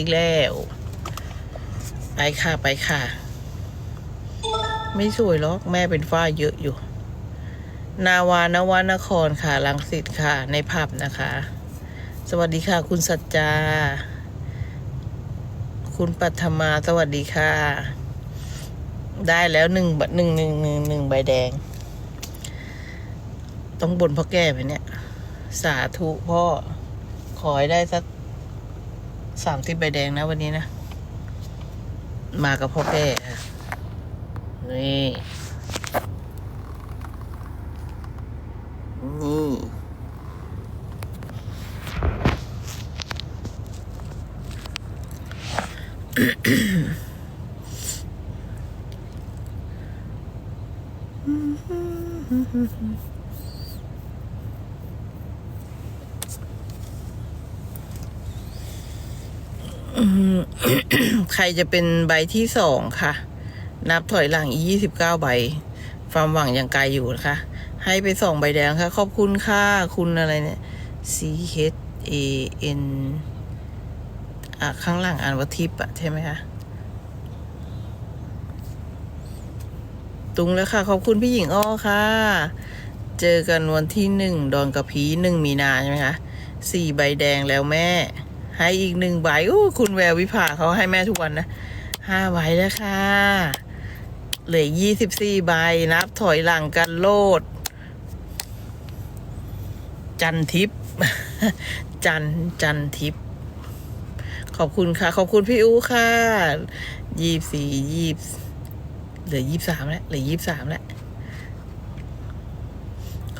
อีกแล้ว ไปค่ะไปค่ะ ไม่สวยหรอกแม่เป็นฝ้าเยอะอยู่ นาวานวนครค่ะลังสิตค่ะ ในผับนะคะ สวัสดีค่ะ คุณสัจจา คุณปัทมาสวัสดีค่ะ ได้แล้วหนึ่งบหนึ่งหนึ่งหนึ่งหนึ่งใบแดง ต้องบนพ่อแก่ไปเนี่ย สาธุพ่อ ขอให้ได้สัก สามสิบใบแดงนะวันนี้นะ มากับพ่อแก่ค่ะ นี่ นี่ ใครจะเป็นใบที่สองค่ะ นับถอยหลังอีกยี่สิบเก้าใบความหวังยังไกลอยู่นะคะ ให้ไปสองใบแดงค่ะ ขอบคุณค่ะ คุณอะไรเนี่ย C H A N อะ ข้างหลังอ่านว่าทิปอะใช่ไหมคะ ตุงแล้วค่ะ ขอบคุณพี่หญิงอ้อค่ะ เจอกันวันที่หนึ่งดอนกับพีหนึ่งมีนาใช่ไหมคะสี่ใบแดงแล้วแม่ ให้อีกหนึ่งใบอู้คุณแวววิภาเขาให้แม่ทุกวันนะห้าใบแล้วค่ะเหลือยี่สิบสี่ใบนับถอยหลังกันโลด จันทิพย์จันจันทิพย์ขอบคุณค่ะ ขอบคุณพี่อู้ค่ะยี่สี่ยี่เหลือยี่สามแล้วเหลือยี่สามแล้ว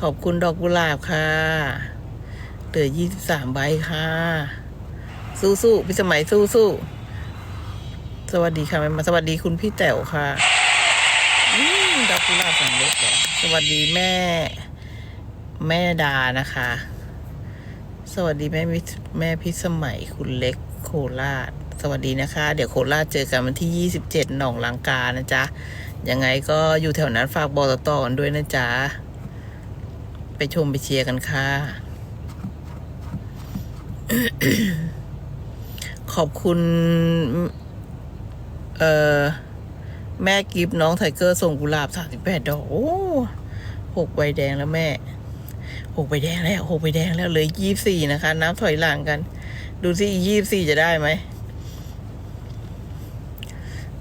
ขอบคุณดอกกุหลาบค่ะ เหลือยี่สิบสามใบค่ะ สู้ๆพี่สมัยสู้ๆสวัสดีค่ะแม่มาสวัสดีคุณพี่แต๋วค่ะดอกกุหลาบสำเร็จแล้วสวัสดีแม่ แม่ดานะคะ สวัสดีแม่แม่พิสมัยคุณเล็กโคราช สวัสดีนะคะ เดี๋ยวโคราชเจอกันวันที่ 27 หนองลังกานะจ๊ะ ยังไงก็อยู่แถวนั้นฝากบอกต่อๆกันด้วยนะจ๊ะ ไปชมไปเชียร์กันค่ะ ขอบคุณ เอ่อ แม่กิฟน้องไทเกอร์ส่งกุหลาบสามสิบแปดดอก โอ้หกใบแดงแล้วแม่หกใบแดงแล้วหกใบแดงแล้วเลยยี่สี่นะคะ น้ำถอยหลังกัน ดูสิยี่สี่จะได้ไหม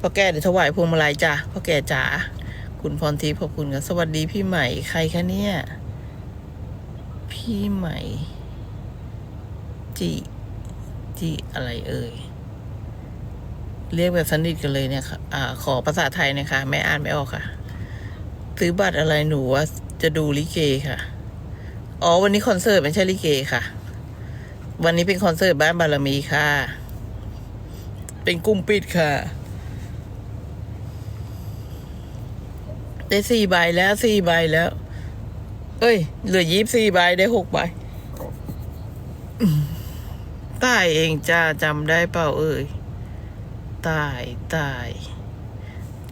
พ่อแก่เดี๋ยวถวายพวงมาลัยจ้ะพ่อแก่จ๋าคุณพรทิพย์ขอบคุณครับสวัสดีพี่ใหม่ใครคะเนี่ย พี่ใหม่จี จีอะไรเอ่ย เรียกแบบสนิทกันเลยเนี่ยค่ะอ่า ขอภาษาไทยนะคะแม่อ่านไม่ออกค่ะ ซื้อบัตรอะไรหนูว่าจะดูลิเกค่ะ อ๋อ วันนี้คอนเสิร์ตไม่ใช่ลิเกค่ะ วันนี้เป็นคอนเสิร์ตบ้านบารมีค่ะ เป็นกลุ่มปิดค่ะ ได้สี่ใบแล้วสี่ใบแล้ว เอ้ย เหลือยี่สี่ใบได้หกใบ ตายเองจ้าจำได้เปล่าเอ่ยตายตาย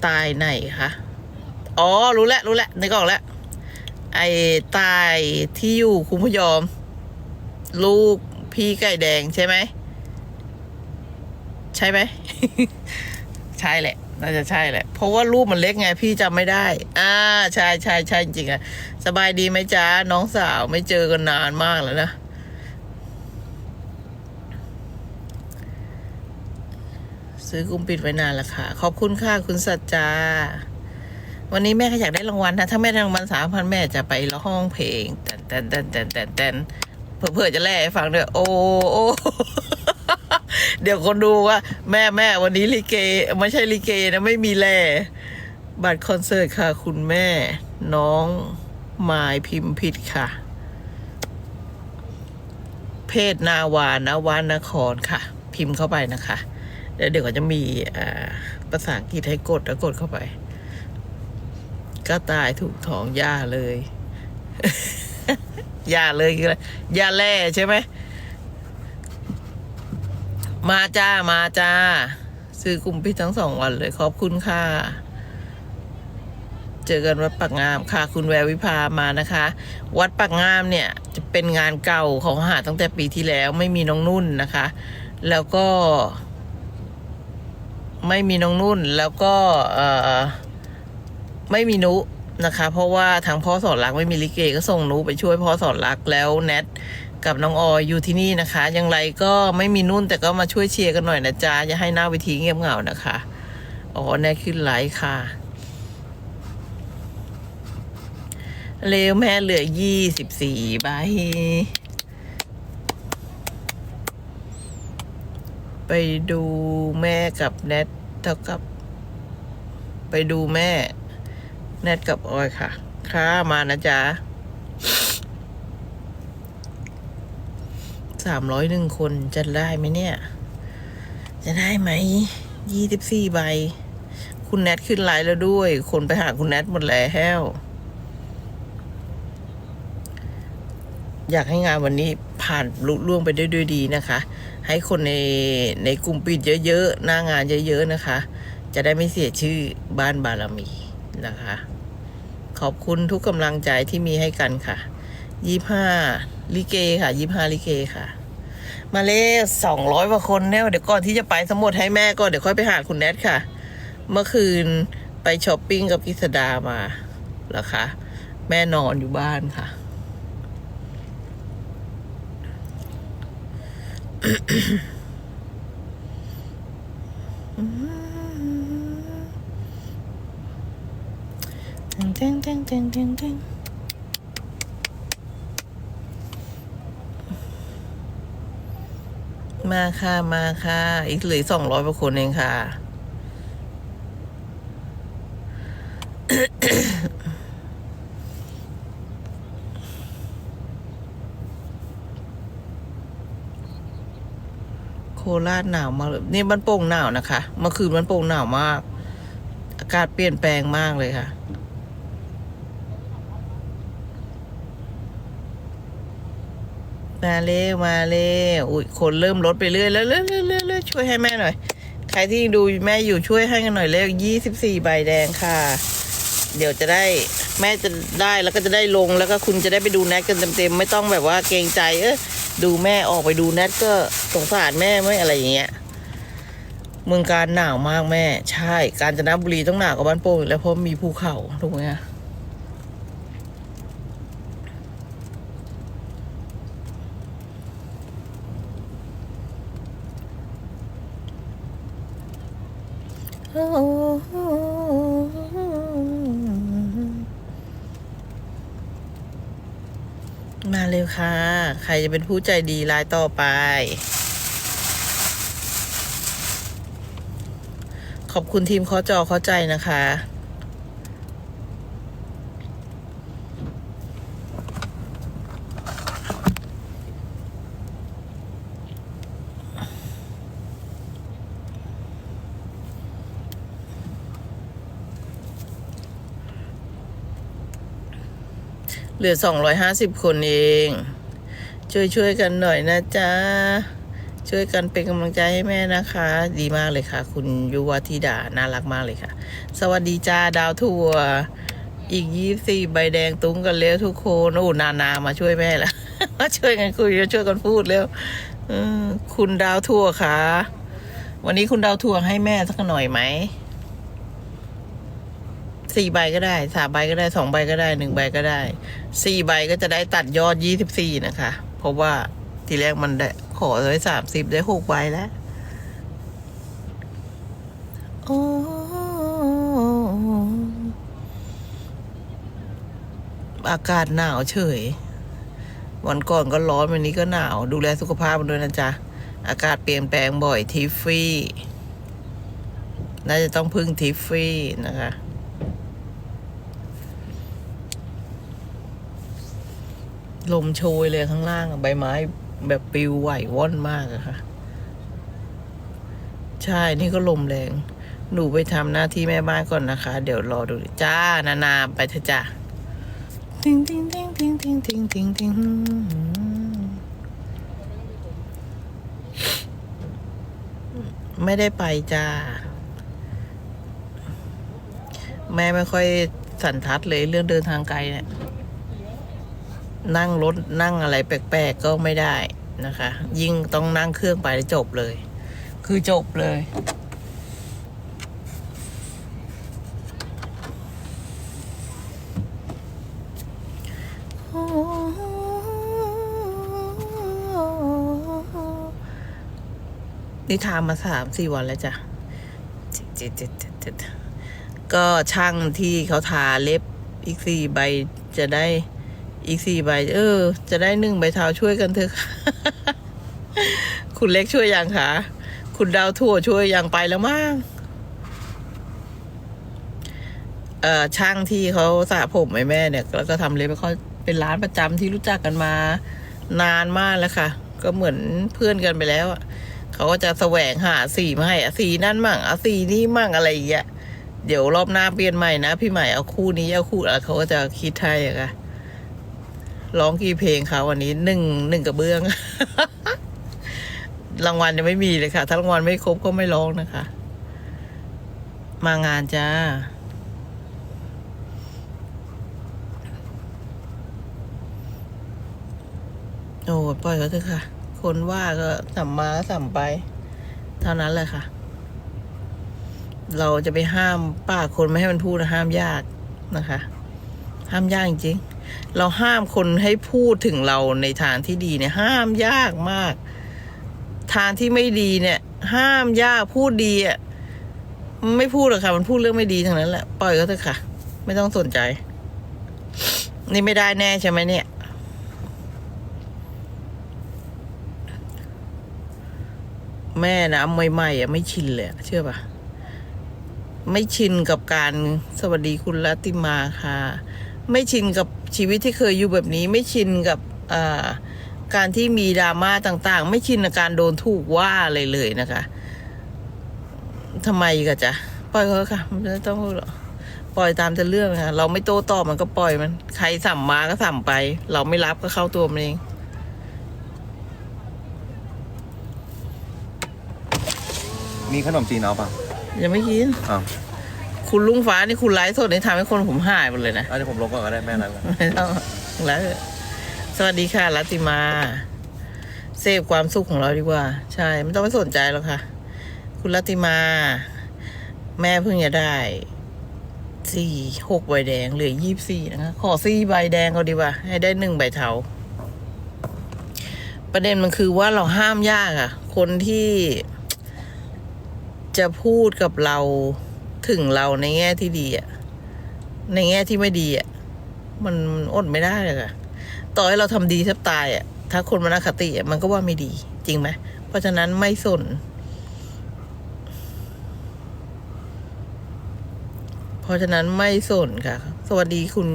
ตายไหนคะอ๋อรู้แล้วรู้แล้วนึกออกแล้วไอ้ตายที่อยู่คุณพยอม ลูกพี่ไก่แดงใช่ไหมใช่ไหมใช่แหละน่าจะใช่แหละ เพราะว่ารูปมันเล็กไงพี่จำไม่ได้ อ่าใช่ใช่ใช่จริงๆอะสบายดีไหมจ๊ะน้องสาวไม่เจอกันนานมากแล้วนะ ซื้อกลุ่มปิดไว้นานล้วค่ะ ขอบคุณค่ะคุณสัจจา วันนี้แม่ก็อยากได้รางวัลนะ ถ้าแม่ได้รางวัลสามพันแม่จะไปร้องเพลงแตนแตนแตนแตนแตนแตนเพื่อจะแล่ฟังด้วยโอ้โอ้เดี๋ยวคนดูว่า แม่แม่วันนี้ลิเกไม่ใช่ลิเกนะไม่มีแล่บัตรคอนเสิร์ตค่ะ คุณแม่ น้องมายพิมพ์ผิดค่ะ เพศนาวานวานครค่ะ พิมพ์เข้าไปนะคะ แล้วเดี๋ยวก็จะมีภาษาอังกฤษให้กดแล้วกดเข้าไป ก็ตายถูกท้องย่าเลยย่าเลยคืออะไรย่าแร่ใช่ไหม มาจ้ามาจ้า ซื้อกลุ่มพิดทั้งสองวันเลย ขอบคุณค่ะ เจอกันวัดปักงามค่ะ คุณแวววิภามานะคะ วัดปักงามเนี่ย จะเป็นงานเก่าของหาดตั้งแต่ปีที่แล้วไม่มีน้องนุ่นนะคะ แล้วก็ ไม่มีน้องนุ่นแล้วก็ไม่มีนุนะคะ เพราะว่าทางพ่อสอนรักไม่มีลิเกก็ส่งนุไปช่วยพ่อสอนรักแล้วแนทกับน้องออยอยู่ที่นี่นะคะ อย่างไรก็ไม่มีนุ่นแต่ก็มาช่วยเชียร์กันหน่อยนะจ๊ะอย่าให้หน้าเวทีเงียบเหงานะคะอ๋อแนทขึ้นไลฟ์ค่ะเร็วแม่เหลือยี่สิบสี่ใบ ไปดูแม่กับแนทเท่ากับ ไปดูแม่ แนทกับออยค่ะ ค่ะมานะจ๊ะสามร้อยหนึ่งคนจะได้ไหมเนี่ย จะได้ไหมยี่สิบสี่ใบ คุณแนทขึ้นไลน์แล้วด้วย คนไปหาคุณแนทหมดแล้วอยากให้งานวันนี้ผ่านลุล่วงไปได้ด้วยดีนะคะ ให้คนในในกลุ่มปิดเยอะๆ หน้างานเยอะๆนะคะ จะได้ไม่เสียชื่อบ้านบารมีนะคะ ขอบคุณทุกกำลังใจที่มีให้กันค่ะยี่ห้าลิเกค่ะยี่ห้าลิเกค่ะ มาเลสองร้อยกว่าคนเนี่ยเดี๋ยวก่อนที่จะไปสมมดให้แม่ก็เดี๋ยวค่อยไปหาคุณแนทค่ะ เมื่อคืนไปช้อปปิ้งกับพิสดามาเหรอคะ แม่นอนอยู่บ้านค่ะ ตึงตึงตึงตึงตึงตึงมาค่ะ มาค่ะ อีกเหลือสองร้อยกว่าคนเองค่ะ โค ราชหนาวมากเลยนี่มันโป่งหนาวนะคะ เมื่อคืนมันโป่งหนาวมาก อากาศเปลี่ยนแปลงมากเลยค่ะมาเร็วมาเร็วอุ้ยคนเริ่มลดไปเรื่อยแล้วเรื่อยเรื่อยเรื่อยช่วยให้แม่หน่อย ใครที่ดูแม่อยู่ช่วยให้กันหน่อยเร็วยี่สิบสี่ใบแดงค่ะ เดี๋ยวจะได้แม่จะได้แล้วก็จะได้ลงแล้วก็คุณจะได้ไปดูแนทกันเต็มๆไม่ต้องแบบว่าเกรงใจเออ ดูแม่ออกไปดูแนทก็สงสารแม่ไม่อะไรอย่างเงี้ยเมืองการหนาวมากแม่ ใช่ กาญจนบุรีต้องหนาวกว่าบ้านโป่งแล้วเพราะมีภูเขาถูกไหมคะมาเร็วค่ะ ใครจะเป็นผู้ใจดีรายต่อไป ขอบคุณทีมข้อจอเข้าใจนะคะ เหลือสองร้อยห้าสิบคนเอง ช่วยช่วยๆกันหน่อยนะจ๊ะ ช่วยกันเป็นกำลังใจให้แม่นะคะ ดีมากเลยค่ะ คุณยุวธิดา น่ารักมากเลยค่ะ สวัสดีจ้าดาวทัวร์อีกยี่สี่ใบแดงตุ้งกันแล้วทุกคนโอ้นานามาช่วยแม่ล้วมาช่วยกันคุยช่วยกันพูดแล้วอคุณดาวทัวร์ค่ะ วันนี้คุณดาวทัวร์ให้แม่สักหน่อยไหมสี่ใบก็ได้สามใบก็ได้สองใบก็ได้หนึ่งใบก็ได้สี่ใบก็จะได้ตัดยอดยี่สิบสี่นะคะ เพราะว่าทีแรกมันได้ขอไว้สามสิบได้หกใบแล้วโอ้อากาศหนาวเฉย วันก่อนก็ร้อนวันนี้ก็หนาว ดูแลสุขภาพมันด้วยนะจ๊ะ อากาศเปลี่ยนแปลงบ่อยทิฟฟี่ น่าจะต้องพึ่งทิฟฟี่นะคะ ลมโชยเลยข้างล่างใบไม้แบบปลิวไหวว่อนมากอะค่ะ ใช่นี่ก็ลมแรง หนูไปทำหน้าที่แม่บ้านก่อนนะคะ เดี๋ยวรอดูจ้า นานาไปเถอะจ้าทิงทิงทิงทิงทิงทิงทิงทิงไม่ได้ไปจ้า แม่ไม่ค่อยสันทัดเลยเรื่องเดินทางไกลเนี่ย นั่งรถนั่งอะไรแปลกๆก็ไม่ได้นะคะ ยิ่งต้องนั่งเครื่องไปจบเลย คือจบเลย นี่ทามาสามสี่วันแล้วจ้ะเจ็ดเจเจเจก็ช่างที่เขาทาเล็บอีกสี่ใบจะได้ อีกสี่ใบ เออ จะได้หนึ่งใบเท้าช่วยกันเถอะคุณเล็กช่วยยังคะคุณดาวทั่วช่วยยังไปแล้วมั้งเอ่อช่างที่เขาสระผมให้แม่เนี่ย แล้วก็ทำเล็บเขาเป็นร้านประจำที่รู้จักกันมา นานมากแล้วค่ะ ก็เหมือนเพื่อนกันไปแล้วอะเขาก็จะแสวงหาสีมาให้อะสีนั่นมั่งเอาสีนี้มั่งอะไรอย่างเงี้ยเดี๋ยวรอบหน้าเปลี่ยนใหม่นะ พี่ใหม่เอาคู่นี้เอาคู่อะไรเขาก็จะคิดให้อะค่ะ ร้องกี่เพลงเขาวันนี้หนึ่งหนึ่งกระเบื้องรางวัลยังไม่มีเลยค่ะ ถ้ารางวัลไม่ครบก็ไม่ร้องนะคะ มางานจ้า โอ้ปล่อยเขาเถอะค่ะ คนว่าก็สัมมาสัมไป เท่านั้นแหละค่ะ เราจะไปห้ามป้าคนไม่ให้มันพูดนะห้ามยากนะคะ ห้ามยากจริงๆ เราห้ามคนให้พูดถึงเราในทางที่ดีเนี่ย ห้ามยากมาก ทางที่ไม่ดีเนี่ย ห้ามยากพูดดีอะไม่พูดหรอกค่ะ มันพูดเรื่องไม่ดีทั้งนั้นแหละปล่อยเขาเถอะค่ะ ไม่ต้องสนใจ นี่ไม่ได้แน่ใช่ไหมเนี่ยแม่นะใหม่ๆอะไม่ชินเลยเชื่อปะไม่ชินกับการสวัสดีคุณรัติมาค่ะ ไม่ชินกับชีวิตที่เคยอยู่แบบนี้ ไม่ชินกับอ่าการที่มีดราม่าต่าง ๆ ไม่ชินกับการโดนถูกว่าอะไรเลยนะคะทำไมกันจ๊ะปล่อยเขาค่ะไม่ต้องพูดหรอกปล่อยตามจะเรื่องค่ะเราไม่โต้ตอบมันก็ปล่อยมัน ใครสั่มมาก็สั่มไป เราไม่รับก็เข้าตัวมันเองมีขนมจีนเอาเปล่ายังไม่กินอ้าว คุณลุงฟ้านี่คุณไลฟ์สดนี่ทำให้คนผมหายหมดเลยนะอันนี้ผมลงก่อนก็ได้แม่นั้นแหละไม่ต้องแล้วสวัสดีค่ะรัตติมา เซฟความสุขของเราดีกว่า ใช่ ไม่ต้องไปสนใจหรอกค่ะ คุณรัตติมา แม่เพิ่งจะได้สี่หกใบแดงเหลือยี่สี่นะคะขอสี่ใบแดงเขาดีกว่า ให้ได้หนึ่งใบเทาประเด็นมันคือว่าเราห้ามยากอะคนที่จะพูดกับเรา ถึงเราในแง่ที่ดีอะในแง่ที่ไม่ดีอะมันอดไม่ได้เลยค่ะต่อให้เราทำดีแทบตายอะถ้าคนมันอคติอะมันก็ว่าไม่ดี จริงไหมเพราะฉะนั้นไม่สนเพราะฉะนั้นไม่สนค่ะ สวัสดีคุณ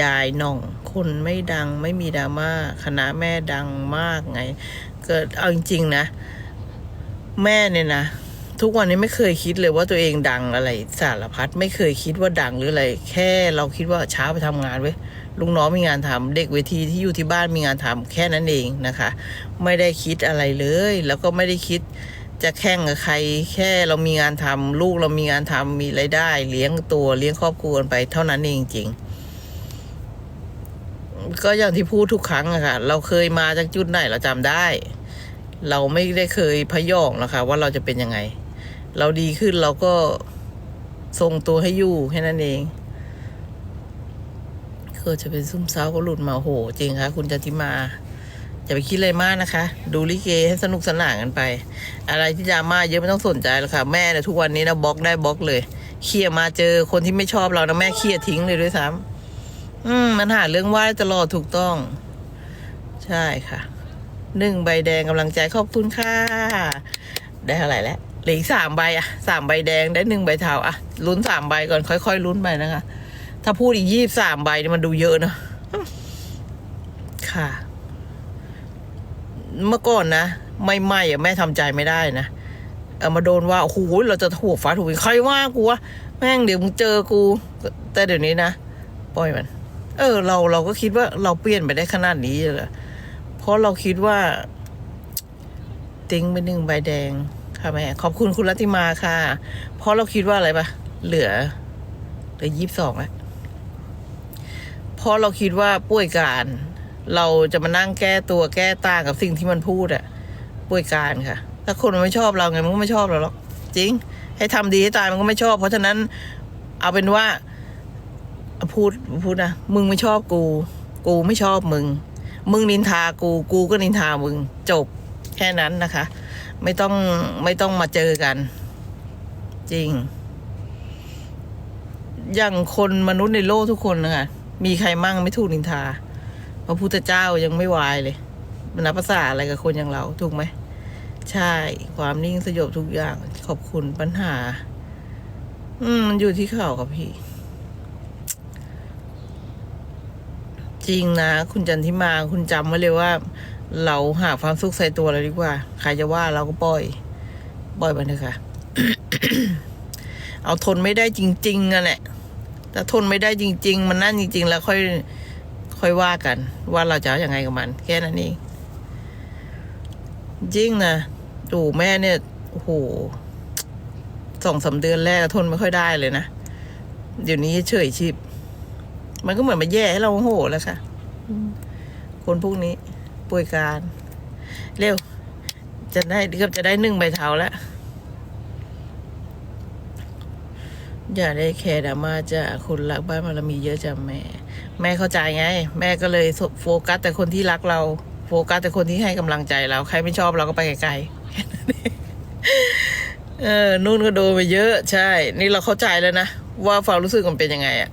ยายน่อง คนไม่ดังไม่มีดราม่าคณะแม่ดังมากไง เกิดเอาจริงๆนะ แม่เนี่ยนะ ทุกวันนี้ไม่เคยคิดเลยว่าตัวเองดังอะไรสารพัดไม่เคยคิดว่าดังหรืออะไร แค่เราคิดว่าเช้าไปทำงานเว้ยลุงน้องมีงานทำเด็กเวทีที่อยู่ที่บ้านมีงานทำแค่นั้นเองนะคะ ไม่ได้คิดอะไรเลย แล้วก็ไม่ได้คิดจะแข่งกับใคร แค่เรามีงานทำลูกเรามีงานทำมีรายได้ เลี้ยงตัวเลี้ยงครอบครัวไปเท่านั้นเองจริงก็อย่างที่พูดทุกครั้งอะค่ะ เราเคยมาจากจุดไหนเราจำได้ เราไม่ได้เคยพยองหรอกค่ะว่าเราจะเป็นยังไง เราดีขึ้นเราก็ทรงตัวให้อยู่แค่นั้นเองก็จะเป็นซุ่มเซาก็หลุดมาโหจริงค่ะคุณจันทิมาอย่าไปคิดอะไรมากนะคะ ดูลิเกให้สนุกสนานกันไป อะไรที่ดราม่าเยอะไม่ต้องสนใจหรอกค่ะ แม่เนี่ยทุกวันนี้นะบล็อกได้บล็อกเลยเคลียร์มาเจอคนที่ไม่ชอบเรานะแม่เคลียร์ทิ้งเลยด้วยซ้ำอืมมันหาเรื่องว่าตลอดถูกต้อง ใช่ค่ะหนึ่งใบแดงกำลังใจขอบคุณค่ะ ได้เท่าไหร่แล้ว หลืออีกสามใบอะสามใบแดงได้หนึ่งใบเทาอะลุ้นสามใบก่อนค่อยๆลุ้นไปนะคะ ถ้าพูดอีกยี่สามใบนี่มันดูเยอะเนอะค่ะ เมื่อก่อนนะไม่ไม่อะแม่ทำใจไม่ได้นะเอามาโดนว่าโอ้โหเราจะถูกฟ้าถูกใครว่ากูวะแม่งเดี๋ยวมึงเจอกู แต่เดี๋ยวนี้นะปล่อยมัน เออ เราเราก็คิดว่าเราเปลี่ยนไปได้ขนาดนี้เลยเพราะเราคิดว่า ติ้งไปหนึ่งใบแดง ค่ะแม่ ขอบคุณคุณรัติมาค่ะ เพราะเราคิดว่าอะไรปะเหลือเหลือยี่สิบสองแล้วเพราะเราคิดว่าป่วยการ เราจะมานั่งแก้ตัวแก้ต่างกับสิ่งที่มันพูดอะป่วยการค่ะ ถ้าคนมันไม่ชอบเราไงมันก็ไม่ชอบเราหรอกจริง ให้ทำดีให้ตายมันก็ไม่ชอบ เพราะฉะนั้นเอาเป็นว่าพูดพูดนะมึงไม่ชอบกู กูไม่ชอบมึง มึงนินทากู กูก็นินทามึง จบแค่นั้นนะคะ ไม่ต้องไม่ต้องมาเจอกัน จริง อย่างคนมนุษย์ในโลกทุกคนนะคะมีใครมั่งไม่ถูกนินทา พระพุทธเจ้ายังไม่วายเลย มันนับภาษาอะไรกับคนอย่างเรา ถูกไหม ใช่ ความนิ่งสยบทุกอย่าง ขอบคุณปัญหา อืม มันอยู่ที่เขาครับพี่ จริงนะ คุณจันทิมาคุณจำไว้เลยว่า เราหาความสุขใส่ตัวเราดีกว่า ใครจะว่าเราก็ปล่อย ปล่อยมันเถอะค่ะ เอาทนไม่ได้จริงๆอะแหละถ้าทนไม่ได้จริง ๆ มันนั่นจริง ๆ แล้วค่อยค่อยว่ากัน ว่าเราจะเอาอย่างไงกับมัน แค่นั้นเองจริงนะดูแม่เนี่ยโอ้โหสองสามเดือนแรกทนไม่ค่อยได้เลยนะ เดี๋ยวนี้เฉยชิบ มันก็เหมือนมาแย่ให้เราโมโหแล้วค่ะอืมคนพวกนี้ ป่วยการ เร็ว จะได้เกือบจะได้หนึ่งใบเทาแล้ว อย่าได้แคร์ดราม่าจ้ะคนรักบ้านมันมีเยอะจ้ะแม่ แม่เข้าใจไง แม่ก็เลยโฟกัส แต่คนที่รักเรา โฟกัสแต่คนที่ให้กำลังใจเรา ใครไม่ชอบเราก็ไปไกลๆเออนู่นก็โดนไปเยอะ ใช่ นี่เราเข้าใจแล้วนะ ว่าความรู้สึกมันเป็นยังไงอะ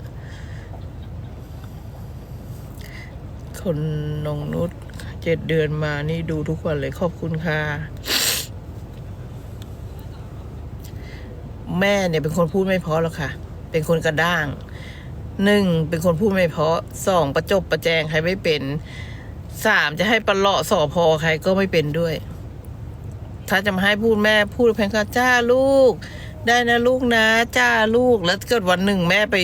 คนนงนุช เจ็ดเดือนมานี่ดูทุกวันเลยขอบคุณค่ะ แม่เนี่ยเป็นคนพูดไม่เพราะหรอกค่ะ เป็นคนกระด้างหนึ่งเป็นคนพูดไม่เพราะสองประจบประแจงใครไม่เป็นสามจะให้ประเลาะสอพอใครก็ไม่เป็นด้วย ถ้าจะมาให้พูดแม่พูดเพียงแค่จ้าลูก ได้นะลูกนะ จ้าลูกแล้วเกิดวันหนึ่งแม่ไป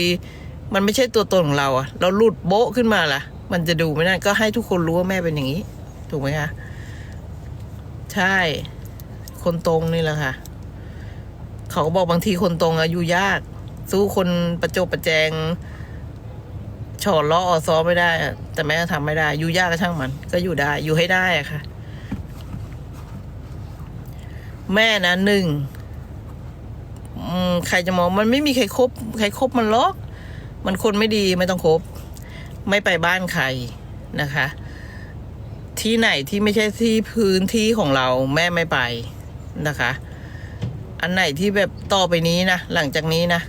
มันไม่ใช่ตัวตนของเราอะเราหลุดโบ๊ะขึ้นมาล่ะ มันจะดูไม่ได้ก็ให้ทุกคนรู้ว่าแม่เป็นอย่างนี้ ถูกไหมคะใช่ คนตรงนี่แหละค่ะ เขาก็บอกบางทีคนตรงอายุยาก สู้คนประจบประแจงฉอดล้อออซ้อไม่ได้ แต่แม่ก็ทำไม่ได้ อยู่ยากก็ช่างมัน ก็อยู่ได้ อยู่ให้ได้อะค่ะ แม่นะหนึ่งใครจะมองมันไม่มีใครคบใครคบมันหรอก มันคนไม่ดีไม่ต้องคบ ไม่ไปบ้านใครนะคะ ที่ไหนที่ไม่ใช่ที่พื้นที่ของเราแม่ไม่ไปนะคะ อันไหนที่แบบต่อไปนี้นะหลังจากนี้นะ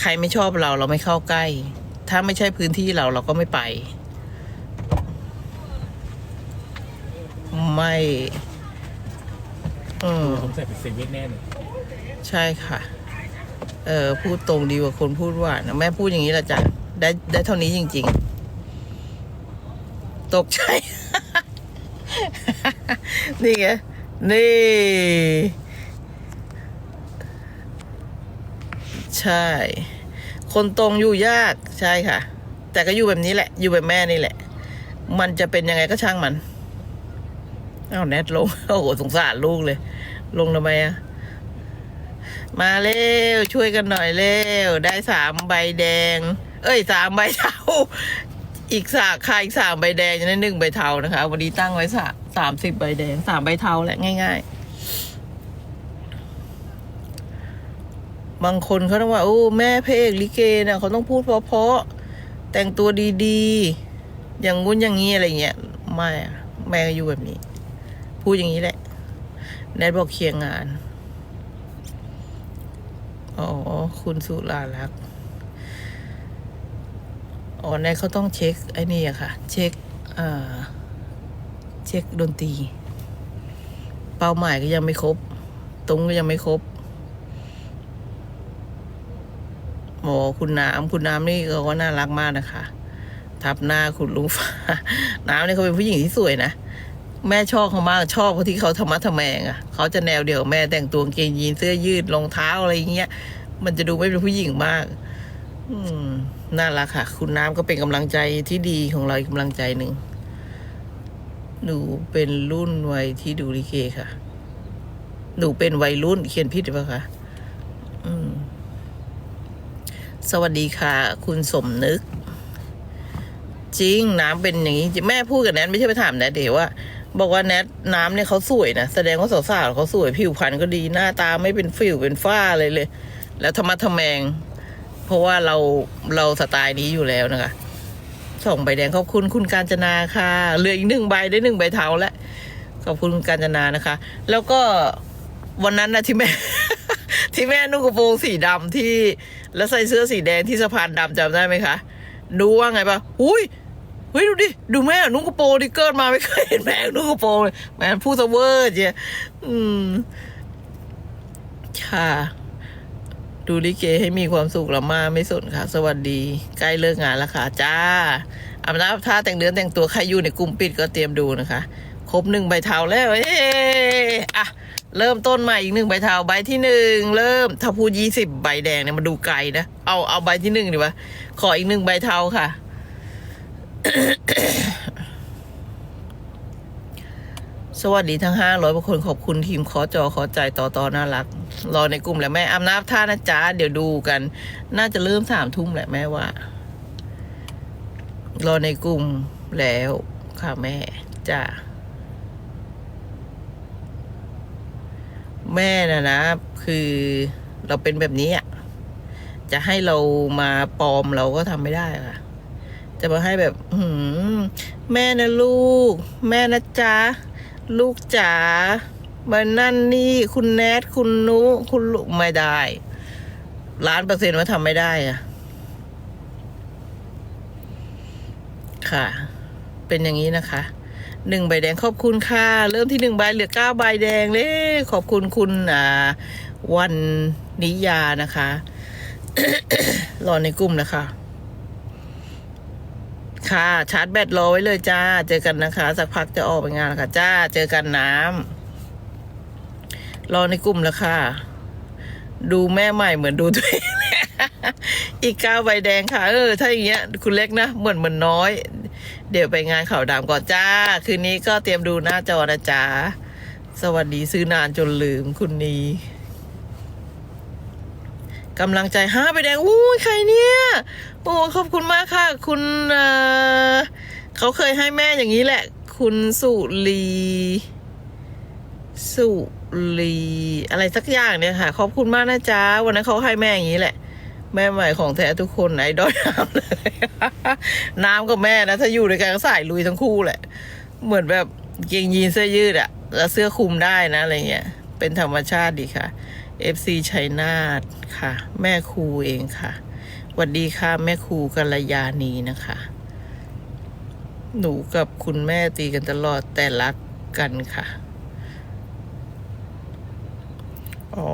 ใครไม่ชอบเราเราไม่เข้าใกล้ ถ้าไม่ใช่พื้นที่เราเราก็ไม่ไป ไม่อืมผมใส่เป็นเซเว่นแน่เลยใช่ค่ะ เออพูดตรงดีกว่าคนพูดหวานนะแม่พูดอย่างนี้ละจ้ะ ได้ได้เท่านี้จริง ๆ ตกใจ นี่ไง นี่ ใช่ คนตรงอยู่ยากใช่ค่ะ แต่ก็อยู่แบบนี้แหละ อยู่แบบแม่นี่แหละ มันจะเป็นยังไงก็ช่างมันเอาแนทลง โอ้โหสงสารลูกเลย ลงทำไมอะมาเร็ว ช่วยกันหน่อยเร็ว ได้สามใบแดง เอ้ยสามใบเทาอีกสาค่าอีกสามใบแดงจะได้หนึ่งใบเทานะคะ วันนี้ตั้งไว้สาสามสิบใบแดงสามใบเทาแหละง่าย ๆ บางคนเขาต้องว่า โอ้แม่พระเอกลิเกนะเขาต้องพูดเพราะๆแต่งตัวดีๆ อย่างงุ้นอย่างงี้อะไรเงี้ยไม่แม่ก็อยู่แบบนี้ พูดอย่างนี้แหละแนทบอกเคลียร์งาน อ๋อ คุณสุรารักษ อ๋อในเขาต้องเช็คไอ้นี่อะค่ะ เช็คเช็คดนตรี เป้าหมายก็ยังไม่ครบ ตรงก็ยังไม่ครบหมอคุณน้ำคุณน้ำนี่เขาก็น่ารักมากนะคะ ทับหน้าคุณลุงฟ้า น้ำนี่เขาเป็นผู้หญิงที่สวยนะ แม่ชอบเขามากชอบเขาที่เขาธรรมะทแมงอะ เขาจะแนวเดียวกับแม่แต่งตัวกางเกงยีนเสื้อยืดรองเท้าอะไรอย่างเงี้ย มันจะดูไม่เป็นผู้หญิงมาก อืม น่ารักค่ะ คุณน้ำก็เป็นกำลังใจที่ดีของเราอีกกำลังใจหนึ่งหนูเป็นรุ่นวัยที่ดูลิเกค่ะ หนูเป็นวัยรุ่นเขียนผิดหรือเปล่าคะสวัสดีค่ะ คุณสมนึก จริงน้ำเป็นอย่างนี้แม่พูดกับแนทไม่ใช่ไปถามแนทเดี๋ยวว่า บอกว่าแนทน้ำเนี่ยเขาสวยนะแสดงว่าสาวๆเขาสวยผิวพรรณก็ดีหน้าตาไม่เป็นฟิวเป็นฝ้าอะไรเลย แล้วธรรมะทแมง ราะว่าเราเราสไตล์นี้อยู่แล้วนะคะสองใบแดงขอบคุณคุณการจนาค่ะเหลืออีกหนึ่งใบได้หนึ่งใบเทาแล้วขอบคุณคุณการจนานะคะ แล้วก็วันนั้นนะที่แม่ ที่แม่นุ่งกระโปรงสีดำที่แล้วใส่เสื้อสีแดงที่สะพานดำจำได้ไหมคะดูว่าไงปะอุ้ยเฮ้ยดูดิดูแม่นุ่งกระโปรงดิเกิดมาไม่เคยเห็นแม่นุ่งกระโปรงเลยแม่พูดซะเวอร์เจีอืมค่ะ ดูลิเกให้มีความสุขละมาไม่สนค่ะ สวัสดี ใกล้เลิกงานแล้วค่ะ จ้าอาบน้ำท่าแต่งเดือนแต่งตัวใครอยู่ในกลุ่มปิดก็เตรียมดูนะคะ ครบหนึ่งใบเทาแล้วเอ๊อะเริ่มต้นใหม่อีกหนึ่งใบเทาใบที่หนึ่งเริ่มถ้าพูดยี่สิบใบแดงเนี่ยมาดูไกลนะเอาเอาใบที่หนึ่งดีกวะขออีกหนึ่งใบเทาค่ะ สวัสดีทั้งห้าร้อยคนขอบคุณทีมขอจอขอใจต่อต่อน่ารัก รอในกลุ่มแหละแม่อำนาจท่านะจ๊ะเดี๋ยวดูกัน น่าจะเริ่มสามทุ่มแหละแม่ว่า รอในกลุ่มแล้วค่ะแม่จ้าแม่นะนะ คือเราเป็นแบบนี้อะจะให้เรามาปลอมเราก็ทำไม่ได้ค่ะ จะมาให้แบบหืแม่นะลูก แม่นะจ๊ะ ลูกจ๋ามานั่นนี่คุณแนทคุณนุคุณลูกไม่ได้ล้านเปอร์เซ็นต์ว่าทำไม่ได้อะค่ะ เป็นอย่างนี้นะคะหนึ่งใบแดงขอบคุณค่ะ เริ่มที่หนึ่งใบเหลือเก้าใบแดงเลยขอบคุณคุณอ่าวันนิยานะคะ รอในกลุ่มนะคะ ค่ะ ชาร์จแบตรอไว้เลยจ้า เจอกันนะคะ สักพักจะออกไปงานค่ะ จ้า เจอกันน้ำรอในกลุ่มแล้วค่ะ ดูแม่ใหม่เหมือนดูตัวเองอีกเก้าใบแดงค่ะ เออ ถ้าอย่างเงี้ย คุณเล็กนะ เหมือนเหมือนน้อย เดี๋ยวไปงานข่าวดำก่อนจ้า คืนนี้ก็เตรียมดูหน้าจอนะจ๊ะสวัสดีซื้อนานจนลืมคุณนี กำลังใจห้าใบแดงอู้ยใครเนี่ยโอ้ขอบคุณมากค่ะ คุณเเขาเคยให้แม่อย่างนี้แหละ คุณสุรีสุรีอะไรสักอย่างเนี่ยค่ะ ขอบคุณมากนะจ๊ะวันนั้นเขาให้แม่อย่างนี้แหละ แม่ใหม่ของแท้ทุกคนไอ้ดอยน้ำเลยน้ำกับแม่นะถ้าอยู่ด้วยกันก็ใส่ลุยทั้งคู่แหละ เหมือนแบบเกงยีนเสื้อยืดอะแล้วเสื้อคลุมได้นะอะไรเงี้ยเป็นธรรมชาติดีค่ะ FC ชัยนาทค่ะ แม่ครูเองค่ะสวัสดีค่ะ แม่ครูกัลยาณีนะคะ หนูกับคุณแม่ตีกันตลอดแต่รักกันค่ะอ๋อ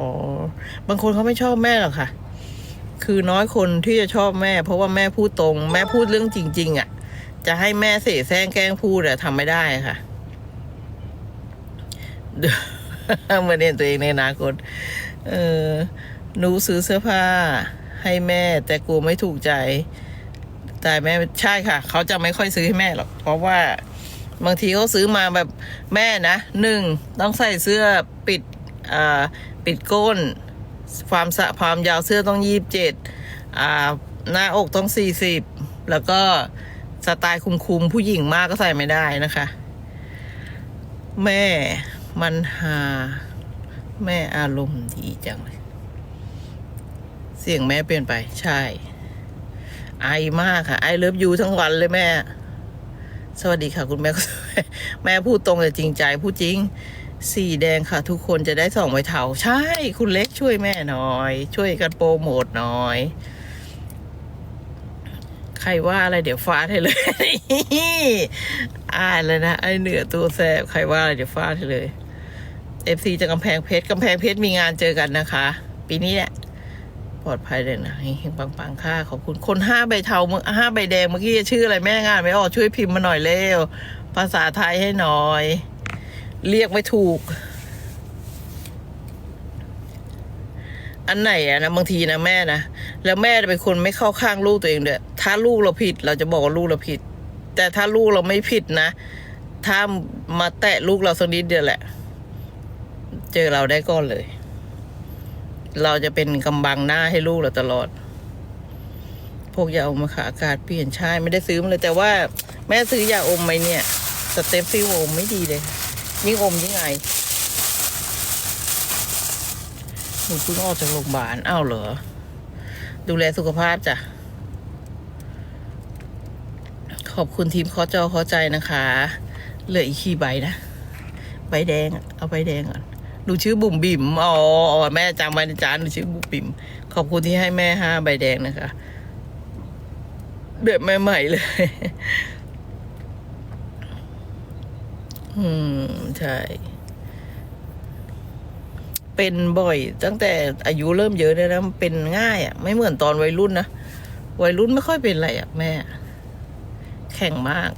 บางคนเขาไม่ชอบแม่หรอกค่ะ คือน้อยคนที่จะชอบแม่ เพราะว่าแม่พูดตรง แม่พูดเรื่องจริง ๆอะ่ะ จะให้แม่เสแสร้งแกล้งพูดอะทำไม่ได้ค่ะเหมือนเห็นตัวเองในอนาคต เออหนูซื้อเสื้อผ้าให้แม่ แต่กลัวไม่ถูกใจแต่แม่ใช่ค่ะ เขาจะไม่ค่อยซื้อให้แม่หรอกเพราะว่าบางทีเขาซื้อมาแบบแม่นะหนึ่งต้องใส่เสื้อปิดอ่าปิดก้น ความสะความยาวเสื้อต้องยี่สิบเจ็ดอ่าหน้าอกต้องสี่สิบแล้วก็สไตล์คุมๆผู้หญิงมากก็ใส่ไม่ได้นะคะ แม่มันหา แม่อารมณ์ดีจังเลย เสียงแม่เปลี่ยนไป ใช่ ไอมากค่ะ ไอเลิฟยูทั้งวันเลยแม่ สวัสดีค่ะ คุณแม่ แม่พูดตรงแต่จริงใจ พูดจริง สีแดงค่ะ ทุกคนจะได้สองใบเทาใช่ คุณเล็กช่วยแม่หน่อย ช่วยกันโปรโมทหน่อย ใครว่าอะไรเดี๋ยวฟาดให้เลยอ่านเลยนะไอเหนือตัวแสบใครว่าอะไรเดี๋ยวฟาดให้เลย เอฟซีจากกำแพงเพชรกำแพงเพชรมีงานเจอกันนะคะ ปีนี้แหละปลอดภัยเลยนะเฮงๆปังๆค่ะขอบคุณคนห้าใบเทาเมื่อห้าใบแดงเมื่อกี้ชื่ออะไรแม่งานไม่ออกช่วยพิมพ์มาหน่อยเร็วภาษาไทยให้หน่อย เรียกไม่ถูก อันไหนอะนะบางทีนะแม่นะแล้วแม่เป็นคนไม่เข้าข้างลูกตัวเองเด้อถ้าลูกเราผิด เราจะบอกว่าลูกเราผิด แต่ถ้าลูกเราไม่ผิดนะ ถ้ามาแตะลูกเราสักนิดเดียวแหละ เจอเราได้ก่อนเลย เราจะเป็นกำบังหน้าให้ลูกเราตลอด พวกยาอมค่ะอากาศเปลี่ยนใช่ไม่ได้ซื้อมาเลย แต่ว่าแม่ซื้อยาอมไหมเนี่ยสเต็ปซิลอมไม่ดีเลย ยิ่งอมยิ่งไงหนูเพิ่งออกจากโรงพยาบาลอ้าวเหรอ ดูแลสุขภาพจ้ะ ขอบคุณทีมขอจอขอใจนะคะ เหลืออีกขี่ใบนะ ใบแดง เอาใบแดงก่อน หนูชื่อบุ๋มบิ๋มอ๋อแม่จำไว้นะจ๊ะหนูชื่อบุ๋มบิ๋มขอบคุณที่ให้แม่ห้าใบแดงนะคะแบบใหม่ๆเลย อืม ใช่ เป็นบ่อย ตั้งแต่อายุเริ่มเยอะเลยนะเป็นง่ายอะ่ะ ไม่เหมือนตอนวัยรุ่นนะ วัยรุ่นไม่ค่อยเป็นอะไรอะ่ะ แม่ แข่งมาก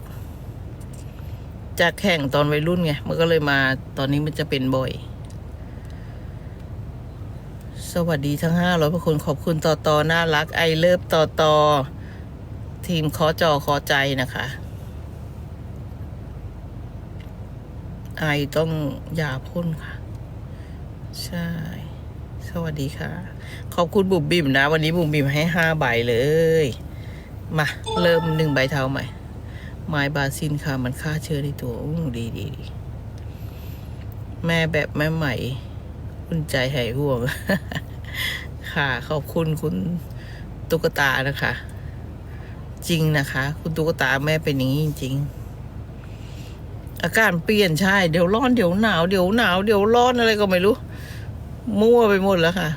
จากแข่งตอนวัยรุ่นไง มันก็เลยมาตอนนี้มันจะเป็นบ่อย สวัสดีทั้งห้าร้อยคนขอบคุณต่อต่อน่ารักไอเลิฟต่อต่อทีมขอจอขอใจนะคะ ไอต้องยาพ่นค่ะ ใช่ สวัสดีค่ะ ขอบคุณบุ๋มบิ๋มนะ วันนี้บุ๋มบิ๋มให้ห้าใบเลย มา เริ่มหนึ่งใบเท้าใหม่ ไม้บาซินค่ะ มันฆ่าเชื้อในตัวอู้ดีดีดีแม่แบบแม่ใหม่ อุ่นใจหายห่วง ค่ะ ขอบคุณคุณตุ๊กตานะคะ จริงนะคะ คุณตุ๊กตาแม่เป็นอย่างนี้จริงๆอาการเปลี่ยนใช่ เดี๋ยวร้อนเดี๋ยวหนาว เดี๋ยวหนาว เดี๋ยวร้อนอะไรก็ไม่รู้ มั่วไปหมดแล้วค่ะ